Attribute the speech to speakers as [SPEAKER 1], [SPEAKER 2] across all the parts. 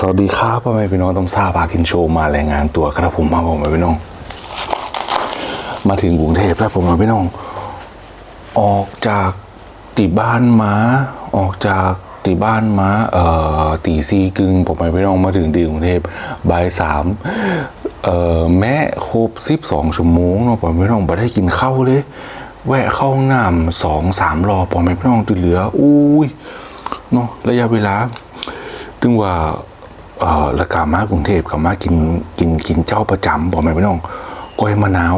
[SPEAKER 1] สวัสดีครับพ่อแม่พี่น้องต้องทราบพากินโชว์มารายงานตัวครับผมมาผมมาพี่น้อง มาถึงกรุงเทพแล้วผมมาพี่น้อง ออกจากตีบ้านมา ออกจากตีบ้านมาเอ่อตีซีกึ่งผมไปพี่น้องมาถึงที่กรุงเทพบ่ายสามเอ่อแม้ครบสิบสองชั่วโมงเนาะผมพี่น้องไม่ได้กินข้าวเลย แวะเข้าห้องน้ำสองสามรอบผมพี่น้องที่เหลืออุ้ยเนาะระยะเวลาถึงว่า เอ่อละกามากรุงเทพกามากินกินกินเจ้าประจำบอกไหมพี่น้องก้อยมะนาว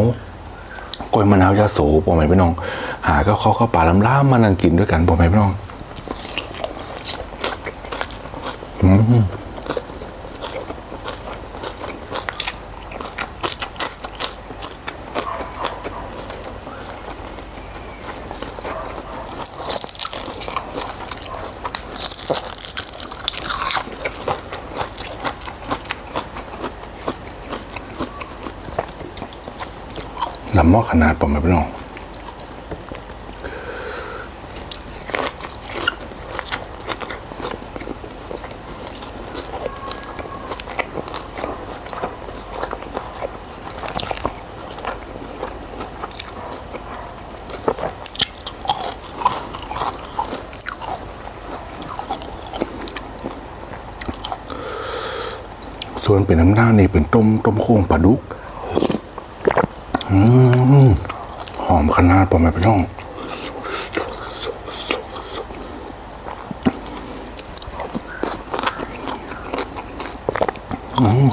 [SPEAKER 1] ก้อยมะนาวยาโสบอกไหมพี่น้อง หาก็เขาเข้าป่าลำล่ามานั่งกินด้วยกันบอกไหมพี่น้อง อืมลำหม้อขนาดบอกไหมพี่น้อง ส่ วนเป็นน้ำหน้านี่เป็นต้มต้มโค้งปลาดุกอหอมขนาดผมไม่ไปน้องอืม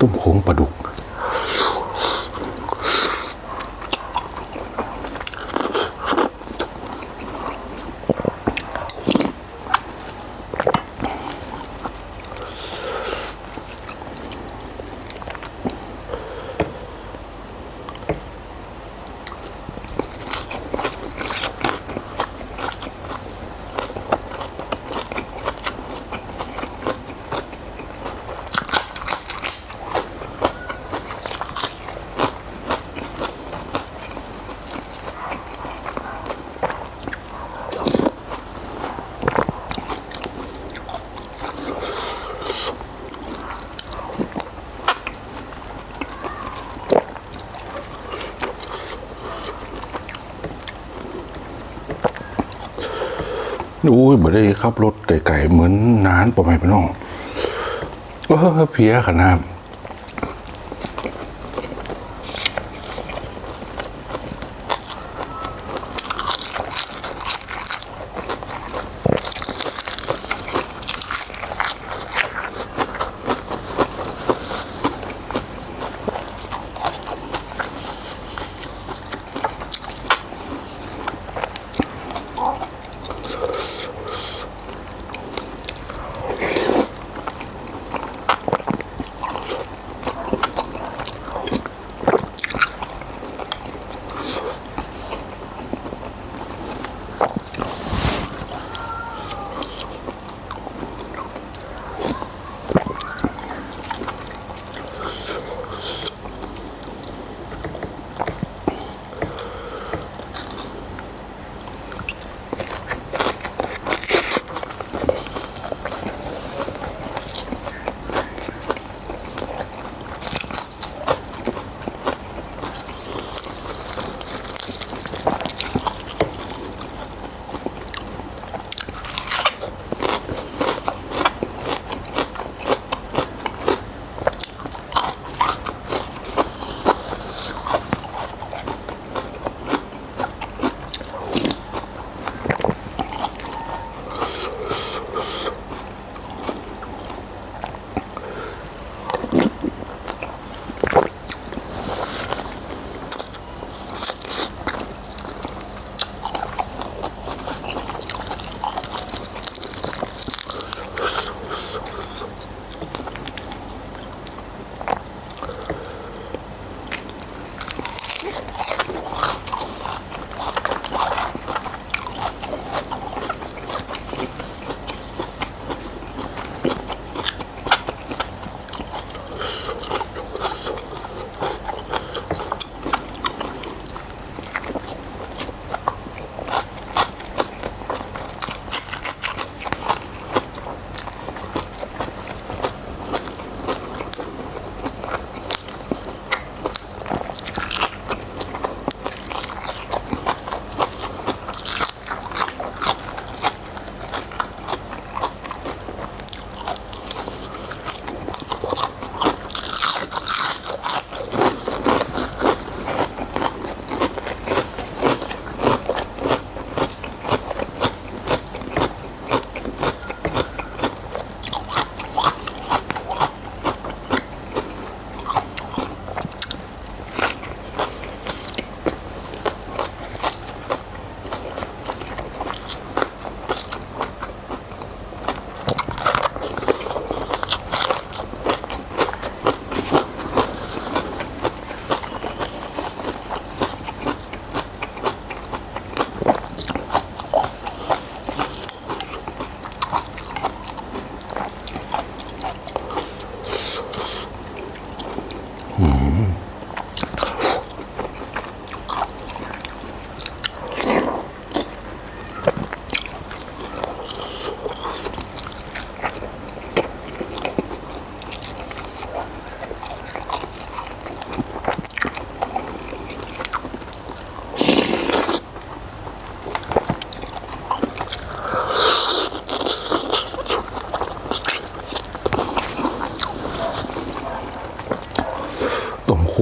[SPEAKER 1] ต้มโค้งปลาดุก อุ้ ยบ่ได้ขับรถไกลๆเหมือนนานปะไม่พี่น้องเออเพียขนาด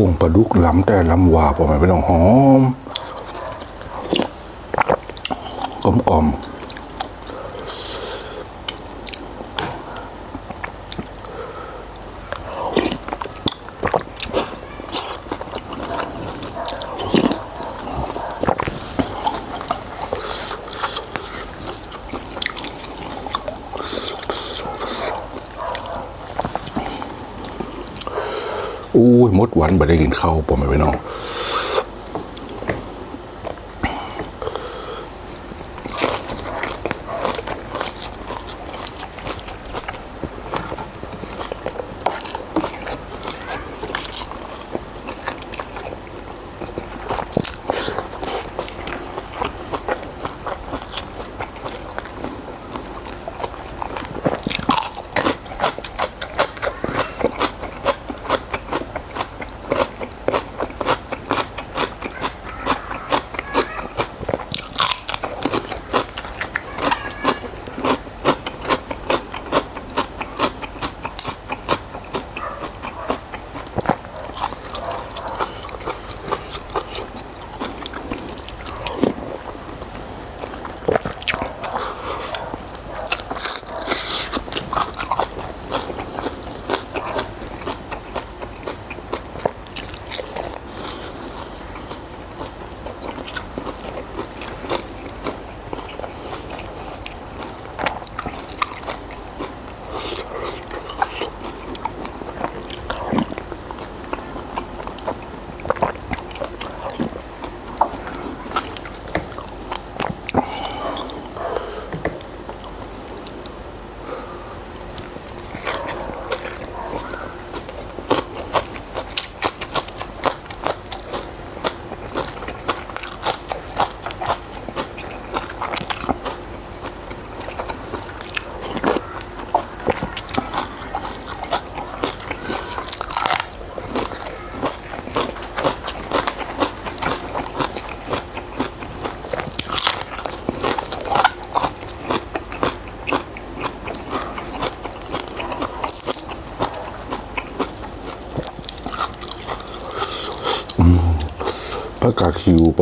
[SPEAKER 1] งปลาดุกล้ำแต่ล้ำหวาผมไม่ต้องหอมกลมกล่อม อู้ยมดหวานบ่ได้กินข้าวผมไม่ไปน้อง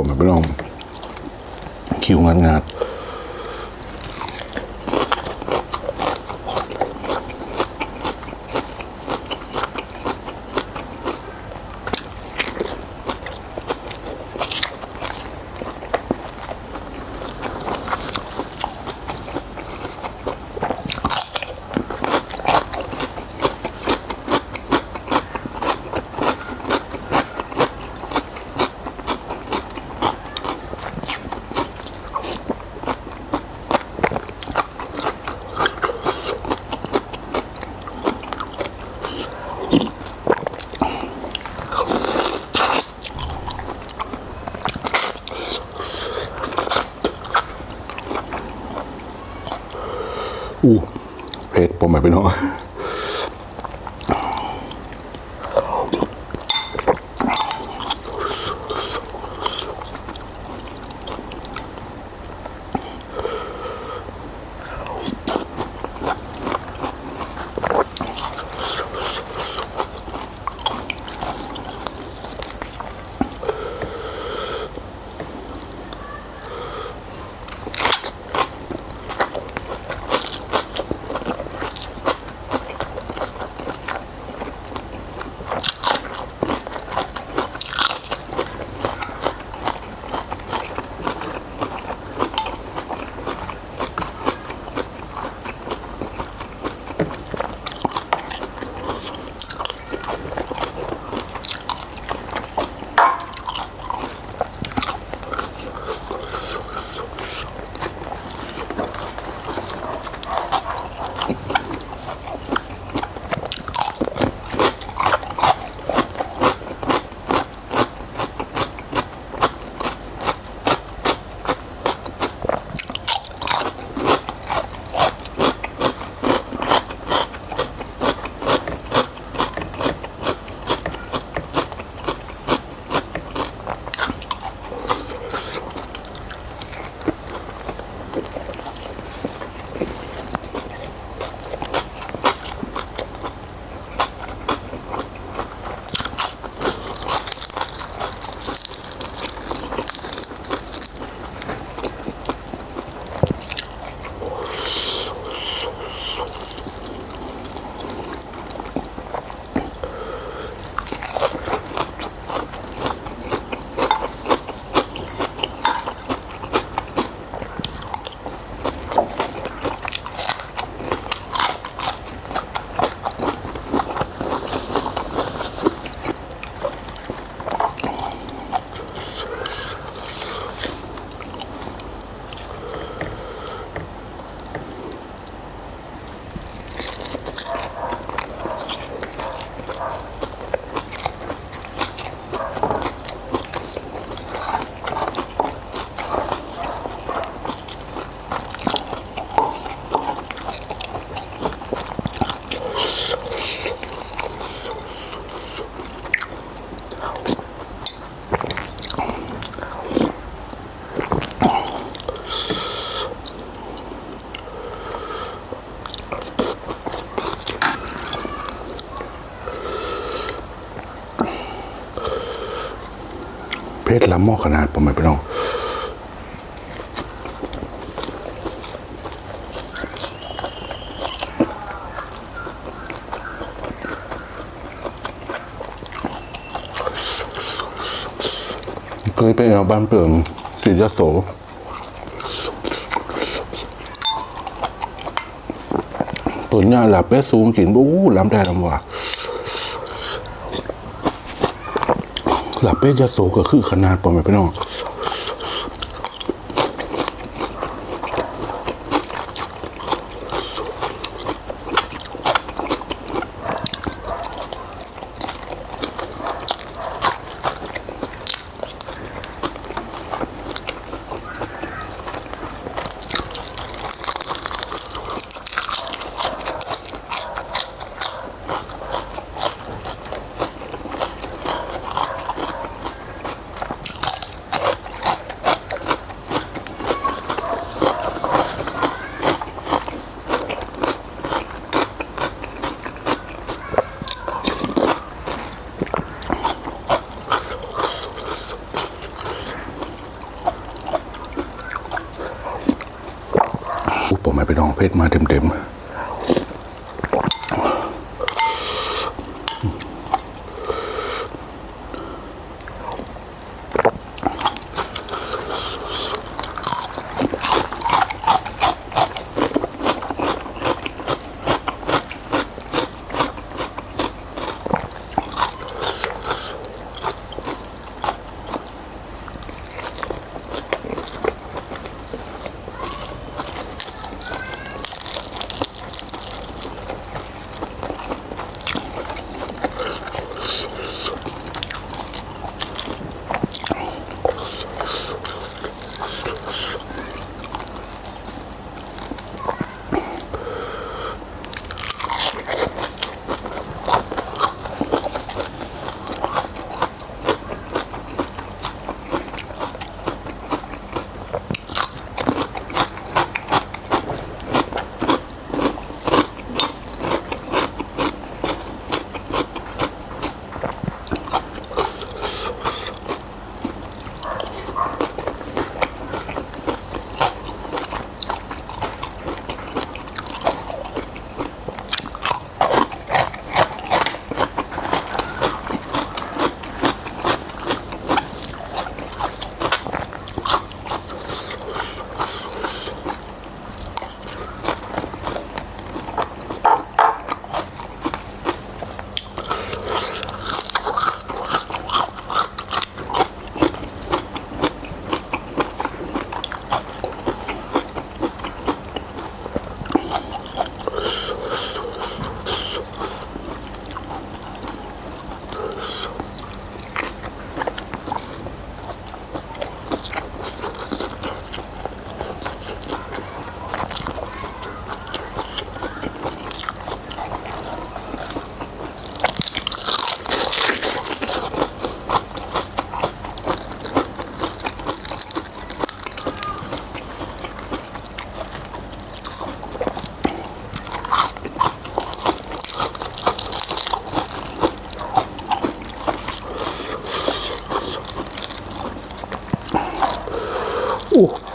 [SPEAKER 1] ผมไม่น้องคิวงานงาน ม้อขนาดผมไม่ไปน้องเคยไปเอาบ้านเปิ่มสิยโสผลงานหลับเป็ดสูงกินบู๊ล้ำได้ลำว่า หลับเป็ดยโสก็คือขนาดปอมไปน้อง มไม่ไปน้องเพชรมาเต็มๆ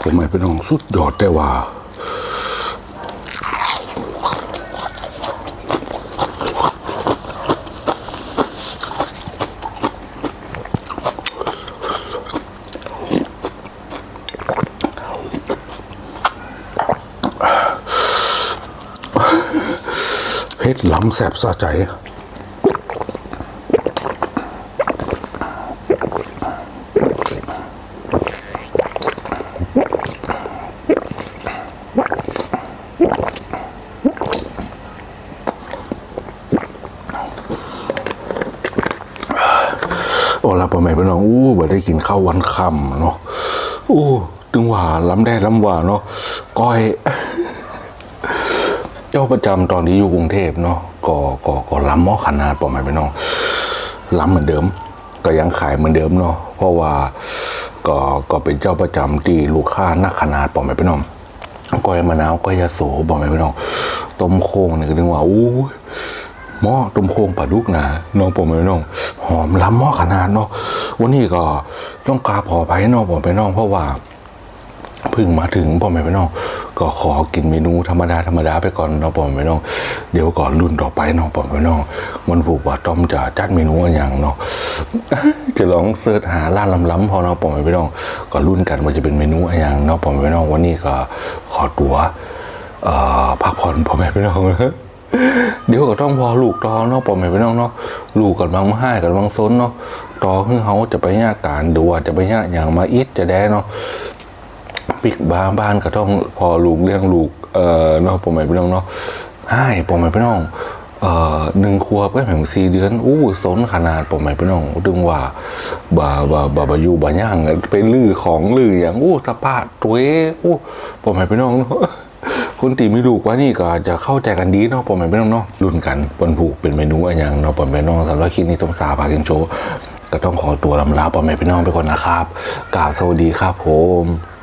[SPEAKER 1] ผมไม่ไปน้องสุดยอดแต่ว่าเพชรล้ำแสบสะใจ พ่อแม่พี่น้องอู้บ่ได้กินข้าววันค่ำเนาะอู้ถึงว่าล้ำได้ล้ำหว่าเนาะก้อย เจ้าประจำตอนที่อยู่กรุงเทพเนาะก็ก็ก็ล้ำหม้อขนาดพ่อแม่พี่น้องล้ำเหมือนเดิม ก็ยังขายเหมือนเดิมเนาะเพราะว่าก็ก็เป็นเจ้าประจำที่ลูกค้านักขนาดพ่อแม่พี่น้องก้อยมะนาวก้อยยาโสพ่อแม่พี่น้องต้มโค้งนี่ก็ถึงว่าอู้หม้อต้มโค้งปลาดุกนะน้องผมเลยน้อง หอมล้ำหม้อขนาดเนาะวันนี้ก็ต้องกราบขออภัยเนอกผมไปน้องเพราะว่าเพิ่งมาถึงพ่อแม่พี่น้องก็ขอกินเมนูธรรมดาธรรมดาไปก่อนเนาะพ่อแม่พี่น้องเดี๋ยวก่อนรุ่นต่อไปเนาะพ่อแม่พี่น้องมันผูกว่าต้อมจะจัดเมนูอะไรอย่างเนาะจะลองเสิร์ชหาร้านล้ำๆพอเนาะพ่อแม่พี่น้องก็รุ่นกันว่าจะเป็นเมนูอะไรอย่างเนาะพ่อแม่พี่น้องวันนี้ก็ขอตัวพักผ่อนพ่อแม่พี่น้อง เดี๋ยวก็ต้องพอลูกตอเนาะพ่อแม่พี่น้องเนาะลูกกันบางมาให้กันบางซนเนาะตอคือเขาจะไปยากการดูว่าจะไปยากอย่างมาอิดจะได้เนาะปิกบ้านบ้านก็ต้องพอลูกเลี้ยงลูกเอ่อเนาะผมหมายพี่น้องเนาะให้ผมหมายพี่น้องเอ่อหนึ่งครัวก็แห่งสี่เดือนอู้สนขนาดผมหมายพี่น้องดึงว่าบ่าบ่าบ่าบาอยู่บ่าย่างไปลื้อของลื้ออย่างอู้สปาดตัวอ้อู้ผมหมายพี่น้องเนาะ คนตีไม่ลูกว่านี่ก็จะเข้าใจกันดีเนาะผมหมายพี่น้องเนาะรุ่นกันปนผูกเป็นเมนูอะไรย่างเนาะผมหมายพี่น้องสำหรับคลิปนี้ต้องสาพากินโชว์ก็ต้องขอตัวลำลาผมแม่พี่น้องไปก่อนนะครับกราบสวัสดีครับผม